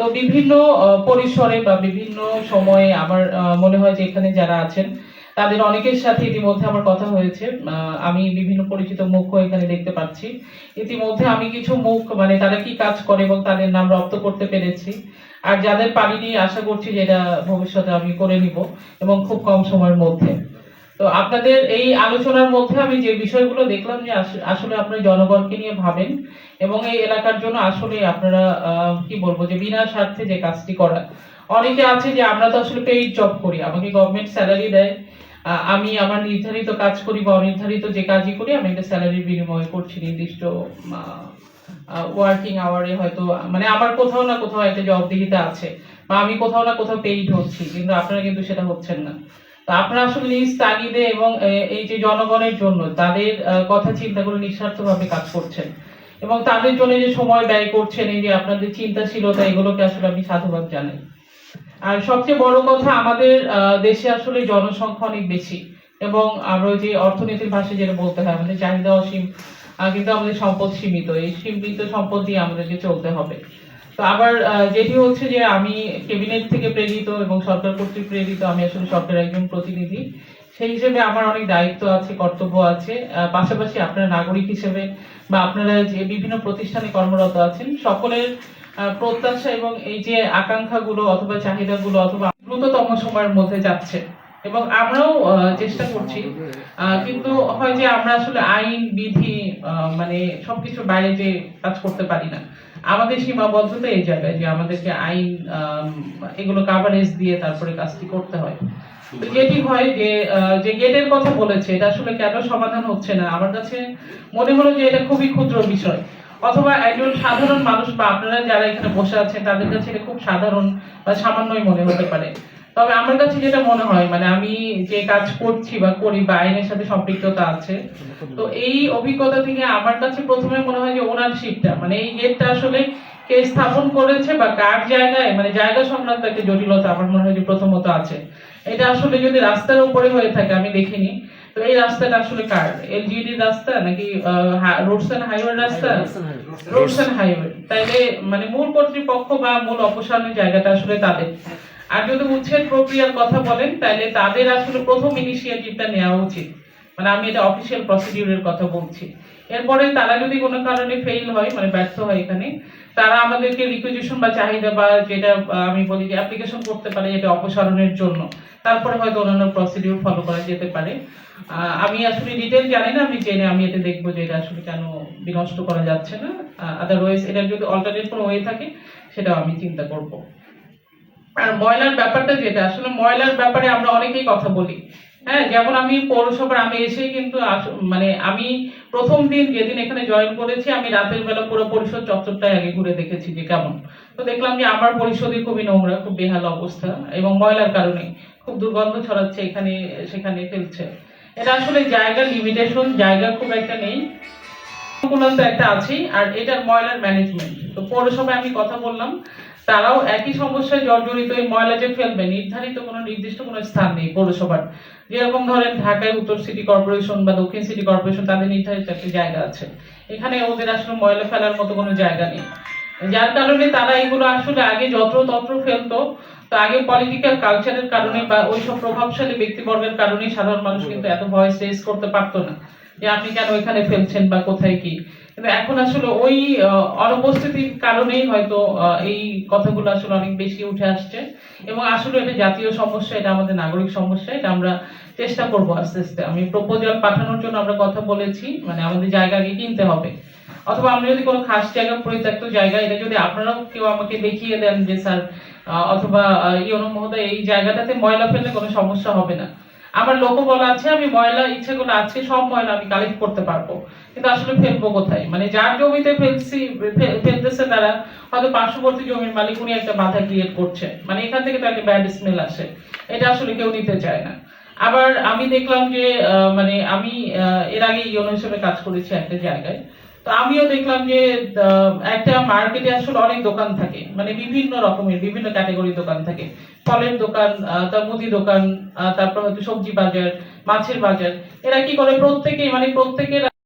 তো বিভিন্ন পরিসরে বা বিভিন্ন সময়ে আমার মনে হয় যে এখানে যারা আছেন, তাদের অনেকের সাথে ইতিমধ্যে আমার কথা হয়েছে। আমি বিভিন্ন পরিচিত মুখও এখানে দেখতে পাচ্ছি। ইতিমধ্যে আমি কিছু মুখ মানে তারা কি কাজ করে এবং তাদের নাম রপ্ত করতে পেরেছি। আর যাদের পারিনি, আশা করছি যে এটা ভবিষ্যতে আমি করে নিব এবং খুব কম সময়ের মধ্যে। তো আপনাদের এই আলোচনার মধ্যে আমি যে বিষয়গুলো দেখলাম যে আসলে আপনারা জনগণকে নিয়ে ভাবেন এবং এই এলাকার জন্য আসলে আপনারা কি বলব যে বিনা স্বার্থে যে কাজটি করা। অনেকে আছে যে আমরা তো আসলে পেইড জব করি, আমাকে গভর্নমেন্ট স্যালারি দেয়। আমি আমার নির্ধারিত কাজ করি বা অনির্ধারিত যে কাজই করি, আমি একটা স্যালারির বিনিময়ে করছি নির্দিষ্ট ওয়ার্কিং আওয়ারে হয়তো মানে আমার কোথাও না কোথাও একটা জবাবদিহিতা আছে বা আমি কোথাও না কোথাও পেইড হচ্ছি, কিন্তু আপনারা কিন্তু সেটা হচ্ছেন না। আপনারা আসলে নিজ তাগিদে এবং এই যে জনগণের জন্য তাদের কথা চিন্তা করে নিঃস্বার্থভাবে কাজ করছেন। এবং তাদের জন্য যে সময় ব্যয় করছেন, এই যে আপনাদের চিন্তাশীলতা, এগুলোকে আসলে আমি সাধুবাদ জানাই। আর সবচেয়ে বড় কথা, আমাদের দেশে আসলে জনসংখ্যা অনেক বেশি। এবং আমরা যে অর্থনীতির ভাষায় যেটা বলতে হয়, আমাদের চাহিদা অসীম। কিন্তু আমাদের সম্পদ সীমিত। এই সীমিত সম্পদ দিয়ে আমাদেরকে চলতে হবে। তো আবার যেটি হচ্ছে যে আমি ক্যাবিনেট থেকে প্রেরিত এবং সরকার কর্তৃক প্রেরিত, আমি আসলে সরকারের একজন প্রতিনিধি। সেই হিসেবে আমার অনেক দায়িত্ব আছে, কর্তব্য আছে। পাশাপাশি আপনারা নাগরিক হিসেবে বা আপনারা যে বিভিন্ন প্রতিষ্ঠানে কর্মরত আছেন, সকলের প্রত্যাশা এবং এই যে আকাঙ্ক্ষাগুলো অথবা চাহিদাগুলো অথবা দ্রুততম সময়ের মধ্যে যাচ্ছে। এবং আমরাও চেষ্টা করছি। কিন্তু হয় যে আমরা আসলে আইন, বিধি মানে সবকিছুর বাইরে যে কাজ করতে পারি না। আমাদের সীমাবদ্ধতা এই জায়গায় যে আমাদেরকে আইন এগুলো কাভারেজ দিয়ে তারপরে কাজটি করতে হয়। যেটি হয় যে যে গেটের কথা বলেছে এটা আসলে কেন সমাধান হচ্ছে না? আমার কাছে মনে হলো যে এটা খুবই ক্ষুদ্র বিষয়। অথবা একজন সাধারণ মানুষ বা আপনারা যারা এখানে বসে আছেন তাদের কাছে এটা খুব সাধারণ বা সামান্যই মনে হতে পারে। তবে আমার কাছে যেটা মনে হয় মানে আমি যে কাজ করছি বা করি বা আইনের সাথে সম্পৃক্ততা আছে তো এই অভিজ্ঞতা থেকে আমার কাছে প্রথমে মনে হয় যে ওনারশিপটা মানে এই গেটটা আসলে কে স্থাপন করেছে বা কার জায়গায় মানে জায়গা সংক্রান্ত একটা জটিলতা আমার মনে হয় যে প্রথমত আছে। এটা আসলে যদি রাস্তার উপরে হয়ে থাকে আমি দেখিনি তো এই রাস্তাটা আসলে কার? এলজিডি রাস্তা নাকি রোডস এন্ড হাইওয়ে রাস্তা? Roads and highway. তাইলে মানে মূল কর্তৃপক্ষ বা মূল অপসারণের জায়গাটা আসলে তাদের। আর যদি উচ্ছেদ প্রক্রিয়ার কথা বলেন তাহলে তাদের আসলে প্রথম ইনিশিয়েটিভটা নেওয়া উচিত। মানে আমি এটা অফিসিয়াল প্রসিডিউরের কথা বলছি। এরপরে তারা যদি কোনো কারণে ফেল হয় মানে ব্যর্থ হয় এখানে, তারা আমাদেরকে রিকুইজিশন বা চাহিদা বা যেটা আমি বলি যে অ্যাপ্লিকেশন করতে পারে এটা অপসারণের জন্য। তারপরে হয়তো অন্যান্য প্রসিডিউর ফলো করা যেতে পারে। আমি আসলে ডিটেল জানি না, আমি জেনে আমি এটা দেখব যে এটা আসলে কেন বিনষ্ট করা যাচ্ছে না। আদারওয়াইজ এটা যদি অল্টারনেট কোনো ওয়ে থাকে, সেটাও আমি চিন্তা করব। আর ময়লার ব্যাপারটা যেটা, আসলে ময়লার ব্যাপারে আমরা অনেকেই কথা বলি। হ্যাঁ যেমন আমি পৌরসভার, আমি এসেই কিন্তু মানে আমি প্রথম দিন যেদিন এখানে জয়েন করেছি, আমি রাতের বেলা পুরো পরিষদ চত্বরটাই আগে ঘুরে দেখেছি যে কেমন। তো দেখলাম যে আমার পরিষদই খুবই নোংরা, খুব বেহাল অবস্থা এবং ময়লার কারণে খুব দুর্গন্ধ ছড়াচ্ছে এখানে, সেখানে ফেলছে। এটা আসলে জায়গার লিমিটেশন জায়গা খুব একটা নেই। তো একটা আছেই, আর এটার ময়লার ম্যানেজমেন্ট তো পৌরসভায় আমি কথা বললাম তারাও একই সমস্যায় জর্জরিত এই ময়লা যে ফেলবে, নির্ধারিত কোনো নির্দিষ্ট কোনো স্থান নেই পৌরসভার। যেরকম ধরেন ঢাকায় উত্তর সিটি কর্পোরেশন বা দক্ষিণ সিটি কর্পোরেশন, তাদের নির্ধারিত একটা জায়গা আছে। এখানে ওদের আসলে ময়লা ফেলার মতো কোনো জায়গা নেই। যার কারণে তারা এগুলো আসলে আগে যত্র তত্র ফেলতো, তো আগে পলিটিক্যাল কালচারের কারণে বা ওইসব প্রভাবশালী ব্যক্তিবর্গের কারণে সাধারণ মানুষ কিন্তু এত ভয়েস রেজ করতে পারতো না, যে আপনি কেন ওইখানে ফেলছেন বা কোথায় কি। কিন্তু এখন আসলে ওই অনুপস্থিতির কারণেই হয়তো এই কথাগুলো আসলে অনেক বেশি উঠে আসছে। এবং আসলে এটা জাতীয় সমস্যা, এটা আমাদের নাগরিক সমস্যা, এটা আমরা চেষ্টা করব আস্তে আস্তে। আমি প্রপোজাল পাঠানোর জন্য আমরা কথা বলেছি মানে আমাদের জায়গা আগে কিনতে হবে। অথবা আমরা যদি কোনো খাস জায়গা, পরিত্যক্ত জায়গা, এটা যদি আপনারাও কেউ আমাকে দেখিয়ে দেন যে, স্যার অথবা ইয়নো মহোদয়, এই জায়গাটাতে ময়লা ফেললে কোনো সমস্যা হবে না। আমার লোকও বলা আছে, আমি ময়লা ইচ্ছে করে আজকে সব ময়লা আমি কালেক্ট করতে পারব। কিন্তু আসলে ফেলব কোথায়? মানে যার জমিতে ফেলছি ফেলতেছে তারা, হয়তো পার্শ্ববর্তী জমির মালিক, উনি একটা বাধা ক্রিয়েট করছে মানে এখান থেকে তো একটা ব্যাড স্মেল আসে। এটা আসলে কেউ নিতে চায় না। আবার আমি দেখলাম যে মানে আমি এর আগে ইয়নো হিসেবে কাজ করেছি একটা জায়গায়। তো আমিও দেখলাম যে একটা মার্কেটে আসলে অনেক দোকান থাকে। মানে বিভিন্ন রকমের, বিভিন্ন ক্যাটাগরির দোকান থাকে। ফলের দোকান তার মুদি দোকান তারপর হয়তো সবজি বাজার, মাছের বাজার। এরা কি করে? প্রত্যেকে মানে প্রত্যেকের